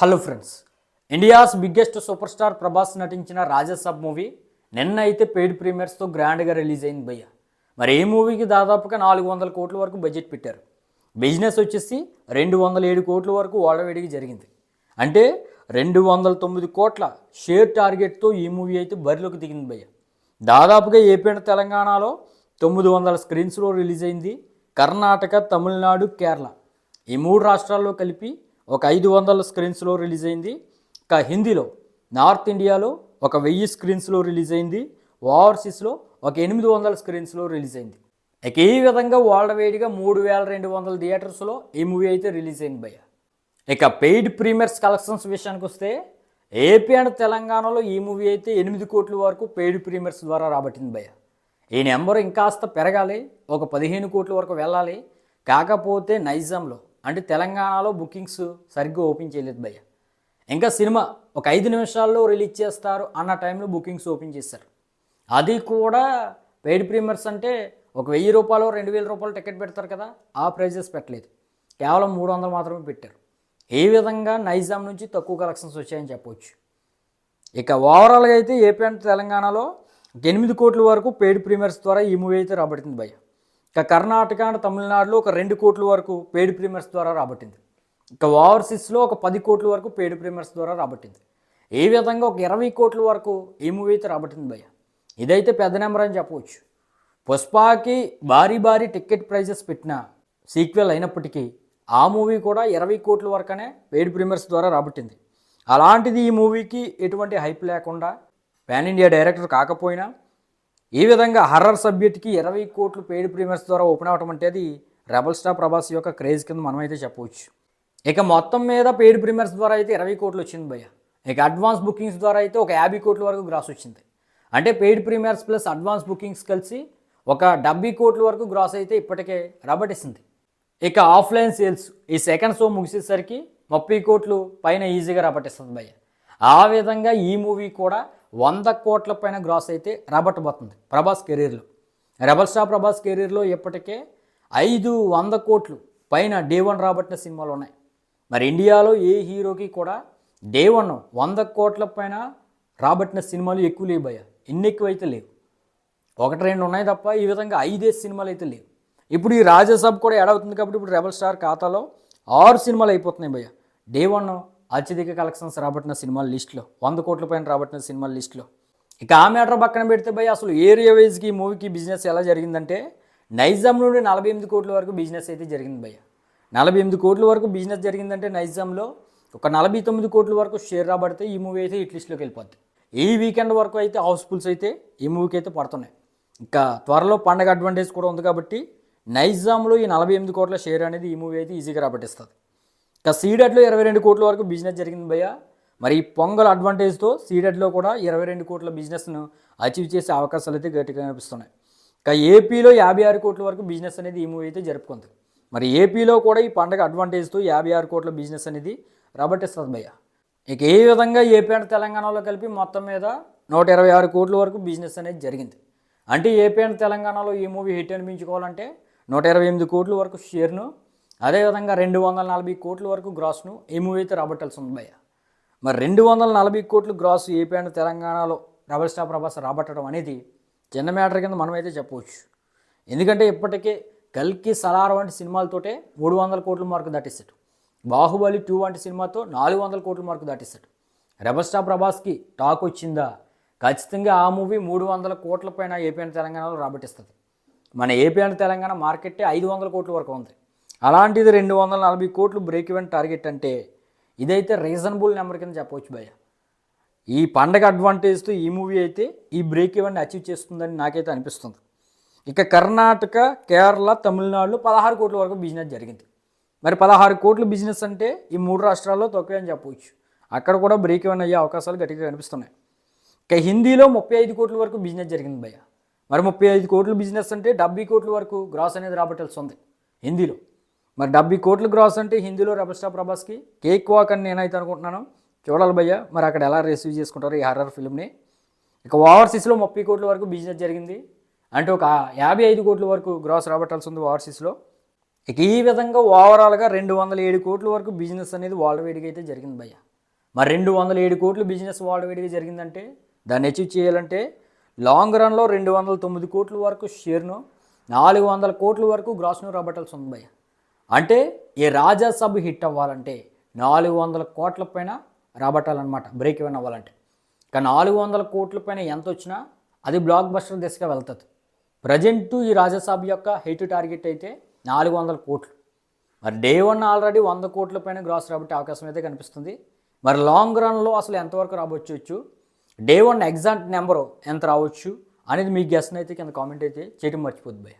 Hello friends India's biggest super star Prabhas నటించిన Rajasaab movie నిన్న అయితే పెయిడ్ ప్రీమియర్స్తో గ్రాండ్గా రిలీజ్ అయింది భయ్య. మరి ఈ మూవీకి దాదాపుగా నాలుగు వందల కోట్ల వరకు బడ్జెట్ పెట్టారు. బిజినెస్ వచ్చేసి రెండు వందల ఏడు కోట్ల వరకు ఓడవేడికి జరిగింది. అంటే రెండు వందల తొమ్మిది కోట్ల షేర్ టార్గెట్తో ఈ మూవీ అయితే బరిలోకి దిగింది భయ్య. దాదాపుగా ఏపీ తెలంగాణలో తొమ్మిది వందల స్క్రీన్స్లో రిలీజ్ అయింది కర్ణాటక తమిళనాడు కేరళ. ఈ మూడు రాష్ట్రాల్లో కలిపి ఒక ఐదు వందల స్క్రీన్స్లో రిలీజ్ అయింది ఇక హిందీలో నార్త్ ఇండియాలో ఒక వెయ్యి స్క్రీన్స్లో రిలీజ్ అయింది ఓవర్సీస్లో ఒక ఎనిమిది వందల స్క్రీన్స్లో రిలీజ్ అయింది ఇక ఈ విధంగా వరల్డ్ వైడ్గా మూడు వేల రెండు వందల థియేటర్స్లో ఈ మూవీ అయితే రిలీజ్ అయింది భయ్య. ఇక పెయిడ్ ప్రీమియర్స్ కలెక్షన్స్ విషయానికి వస్తే ఏపీ అండ్ తెలంగాణలో ఈ మూవీ అయితే ఎనిమిది కోట్ల వరకు పెయిడ్ ప్రీమియర్స్ ద్వారా రాబట్టింది భయ్య. ఈ నెంబర్ ఇంకాస్త పెరగాలి ఒక పదిహేను కోట్ల వరకు వెళ్ళాలి. కాకపోతే నైజాంలో అంటే తెలంగాణలో బుకింగ్స్ సరిగ్గా ఓపెన్ చేయలేదు భయ్య. ఇంకా సినిమా ఒక ఐదు నిమిషాల్లో రిలీజ్ చేస్తారు అన్న టైంలో బుకింగ్స్ ఓపెన్ చేశారు. అది కూడా పెయిడ్ ప్రీమియర్స్ అంటే ఒక వెయ్యి రూపాయలు రెండు వేల రూపాయలు టికెట్ పెడతారు కదా ఆ ప్రైజెస్ పెట్టలేదు. కేవలం మూడు వందలు మాత్రమే పెట్టారు. ఏ విధంగా నైజాం నుంచి తక్కువ కలెక్షన్స్ వచ్చాయని చెప్పవచ్చు ఇక ఓవరాల్గా అయితే ఏపీ అండ్ తెలంగాణలో ఎనిమిది కోట్ల వరకు పెయిడ్ ప్రీమియర్స్ ద్వారా ఈ మూవీ అయితే రాబడుతుంది భయ్య. ఇక కర్ణాటక అండ్ తమిళనాడులో ఒక రెండు కోట్ల వరకు పెయిడ్ ప్రీమియర్స్ ద్వారా రాబట్టింది. ఇక ఓవర్సీస్లో ఒక పది కోట్ల వరకు పెయిడ్ ప్రీమియర్స్ ద్వారా రాబట్టింది. ఏ విధంగా ఒక ఇరవై కోట్ల వరకు ఈ మూవీ అయితే రాబట్టింది భయ్య? ఇదైతే పెద్ద నెంబర్ అని చెప్పవచ్చు. పుష్పాకి భారీ భారీ టికెట్ ప్రైజెస్ పెట్టిన సీక్వెల్ అయినప్పటికీ ఆ మూవీ కూడా ఇరవై కోట్ల వరకనే పెయిడ్ ప్రీమియర్స్ ద్వారా రాబట్టింది. అలాంటిది ఈ మూవీకి ఎటువంటి హైప్ లేకుండా పాన్ ఇండియా డైరెక్టర్ కాకపోయినా ఈ విధంగా హర్రర్ సబ్జెక్ట్కి ఇరవై కోట్లు పెయిడ్ ప్రీమియర్స్ ద్వారా ఓపెన్ అవడం అంటే అది రెబల్ స్టార్ ప్రభాస్ యొక్క క్రేజ్ కింద మనమైతే చెప్పవచ్చు. ఇక మొత్తం మీద పెయిడ్ ప్రీమియర్స్ ద్వారా అయితే ఇరవై కోట్లు వచ్చింది భయ్య. ఇక అడ్వాన్స్ బుకింగ్స్ ద్వారా అయితే ఒక యాభై కోట్ల వరకు గ్రాస్ వచ్చింది. అంటే paid premiers plus advance bookings కలిసి ఒక డెబ్బై కోట్ల వరకు గ్రాస్ అయితే ఇప్పటికే రాబట్టేసింది. ఇక ఆఫ్లైన్ సేల్స్ ఈ సెకండ్ షో ముగిసేసరికి ముప్పై కోట్లు పైన ఈజీగా రాబట్టేస్తుంది భయ్య. ఆ విధంగా ఈ మూవీ కూడా వంద కోట్ల పైన గ్రాస్ అయితే రాబట్టబోతుంది ప్రభాస్ కెరీర్లో. రెబల్ స్టార్ ప్రభాస్ కెరీర్లో ఇప్పటికే ఐదు వంద కోట్లు పైన డే వన్ రాబట్టిన సినిమాలు ఉన్నాయి. మరి ఇండియాలో ఏ హీరోకి కూడా డే వన్ వంద కోట్ల పైన రాబట్టిన సినిమాలు ఎక్కువ లేవు భయ్యా. ఎన్ని ఎక్కువ అయితే లేవు. ఒకటి రెండు ఉన్నాయి తప్ప ఈ విధంగా ఐదే సినిమాలు అయితే లేవు. ఇప్పుడు ఈ రాజసభ కూడా ఎడవుతుంది కాబట్టి ఇప్పుడు రెబల్ స్టార్ ఖాతాలో ఆరు సినిమాలు అయిపోతున్నాయి భయ్య. డే వన్ అత్యధిక కలెక్షన్స్ రాబట్టిన సినిమాల లిస్టులో వంద కోట్ల పైన రాబట్టిన సినిమాల లిస్టులో. ఇక ఆ మ్యాటర్ పక్కన పెడితే భయ్య అసలు ఏరియా వైజ్కి ఈ మూవీకి బిజినెస్ ఎలా జరిగిందంటే నైజాం నుండి నలభై ఎనిమిది కోట్ల వరకు బిజినెస్ అయితే జరిగింది భయ్య. నలభై ఎనిమిది కోట్ల వరకు బిజినెస్ జరిగిందంటే నైజాంలో ఒక నలభై తొమ్మిది కోట్ల వరకు షేర్ రాబడితే ఈ మూవీ అయితే హిట్ లిస్ట్లోకి వెళ్ళిపోద్ది. ఈ వీకెండ్ వరకు అయితే హౌస్ఫుల్స్ అయితే ఈ మూవీకి అయితే పడుతున్నాయి. ఇంకా త్వరలో పండగ అడ్వాంటేజ్ కూడా ఉంది కాబట్టి నైజాంలో ఈ నలభై ఎనిమిది కోట్ల షేర్ అనేది ఈ మూవీ అయితే ఈజీగా రాబట్టిస్తుంది. ఇక సీడెడ్లో ఇరవై రెండు కోట్ల వరకు బిజినెస్ జరిగింది భయ్య. మరి ఈ పొంగల్ అడ్వాంటేజ్తో సీడెడ్లో కూడా ఇరవై రెండు కోట్ల బిజినెస్ను అచీవ్ చేసే అవకాశాలు అయితే గట్టిగా కనిపిస్తున్నాయి. ఇక ఏపీలో యాభై ఆరు కోట్ల వరకు బిజినెస్ అనేది ఈ మూవీ అయితే జరుపుకుంది. మరి ఏపీలో కూడా ఈ పండగ అడ్వాంటేజ్తో యాభై ఆరు కోట్ల బిజినెస్ అనేది రాబట్టిస్తుంది భయ్య. ఇక ఏ విధంగా ఏపీ అండ్ తెలంగాణలో కలిపి మొత్తం మీద నూట ఇరవై ఆరు కోట్ల వరకు బిజినెస్ అనేది జరిగింది? అంటే ఏపీ అండ్ తెలంగాణలో ఈ మూవీ హిట్ అనిపించుకోవాలంటే నూట ఇరవై ఎనిమిది కోట్ల వరకు షేర్ను అదేవిధంగా రెండు వందల నలభై కోట్ల వరకు గ్రాస్ను ఏ మూవీ అయితే రాబట్టాల్సి ఉంది భయ్య. మరి రెండు వందల నలభై కోట్లు గ్రాస్ ఏపీ అండ్ తెలంగాణలో రెబల్ స్టార్ ప్రభాస్ రాబట్టడం అనేది చిన్న మ్యాటర్ కింద మనమైతే చెప్పవచ్చు. ఎందుకంటే ఇప్పటికే కల్కి సలార్ వంటి సినిమాలతోటే మూడు వందల కోట్ల మార్కు దాటిస్తాడు బాహుబలి టూ వంటి సినిమాతో నాలుగు వందల కోట్ల మార్కు దాటిస్తాడు రెబల్ స్టార్ ప్రభాస్కి టాక్ వచ్చిందా? ఖచ్చితంగా ఆ మూవీ మూడు వందల కోట్ల పైన ఏపీ అండ్ తెలంగాణలో రాబట్టిస్తుంది. మన ఏపీ అండ్ తెలంగాణ మార్కెట్టే ఐదు వందల కోట్ల వరకు ఉంది. అలాంటిది రెండు వందల నలభై కోట్లు బ్రేక్ ఈవెన్ టార్గెట్ అంటే ఇదైతే రీజనబుల్ నెంబర్ కింద చెప్పవచ్చు భయ్య. ఈ పండగ అడ్వాంటేజ్తో ఈ మూవీ అయితే ఈ బ్రేక్ ఈవెన్ అచీవ్ చేస్తుందని నాకైతే అనిపిస్తుంది. ఇక కర్ణాటక కేరళ తమిళనాడులో పదహారు కోట్ల వరకు బిజినెస్ జరిగింది. మరి పదహారు కోట్ల బిజినెస్ అంటే ఈ మూడు రాష్ట్రాల్లో తక్కువే అని చెప్పవచ్చు అక్కడ కూడా బ్రేక్ ఈవెన్ అయ్యే అవకాశాలు గట్టిగా కనిపిస్తున్నాయి. ఇక హిందీలో ముప్పై ఐదు కోట్ల వరకు బిజినెస్ జరిగింది భయ్య. మరి ముప్పై ఐదు కోట్ల బిజినెస్ అంటే డెబ్బై కోట్ల వరకు గ్రాస్ అనేది రాబట్టాల్సి ఉంది హిందీలో. మరి డెబ్బై కోట్లు గ్రాస్ అంటే హిందీలో రెబల్ స్టార్ ప్రభాస్కి కేక్ వాక్ అని నేనైతే అనుకుంటున్నాను. చూడాలి భయ్య మరి అక్కడ ఎలా రిసీవ్ చేసుకుంటారు ఈ హర్రర్ ఫిల్మ్ని ఇక ఓవర్సీస్లో ముప్పై కోట్ల వరకు బిజినెస్ జరిగింది. అంటే ఒక యాభై ఐదు కోట్ల వరకు గ్రాస్ రాబట్టాల్సి ఉంది ఓవర్సీస్లో ఇక ఈ విధంగా ఓవరాల్గా రెండు వందల ఏడు కోట్ల వరకు బిజినెస్ అనేది వరల్డ్ వైడ్గా అయితే జరిగింది భయ్య. మరి రెండు వందల ఏడు కోట్లు బిజినెస్ వాడవేడిగా జరిగిందంటే దాన్ని అచీవ్ చేయాలంటే లాంగ్ రన్లో రెండు వందల తొమ్మిది కోట్ల వరకు షేర్ను నాలుగు వందల కోట్ల వరకు గ్రాస్ను రాబట్టాల్సి ఉంది భయ్య. అంటే ఈ రాజాసభ హిట్ అవ్వాలంటే నాలుగు వందల కోట్ల పైన రాబట్టాలన్నమాట బ్రేక్ ఇవ్వన్ అవ్వాలంటే. కానీ నాలుగు వందల కోట్ల పైన ఎంత వచ్చినా అది బ్లాక్ బస్టర్ దిశగా వెళ్తుంది. ప్రజెంట్ ఈ రాజ్యసభ యొక్క హెయిట్ టార్గెట్ అయితే నాలుగు వందల కోట్లు. మరి డే వన్ ఆల్రెడీ వంద కోట్ల పైన గ్రాస్ రాబట్టే అవకాశం అయితే కనిపిస్తుంది. మరి లాంగ్ రన్లో అసలు ఎంతవరకు రాబోచ్చు? డే వన్ ఎగ్జాక్ట్ నెంబరు ఎంత రావచ్చు అనేది మీ గెస్ట్ని అయితే కింద కామెంట్ అయితే చేయడం మర్చిపోద్ది భయ్య.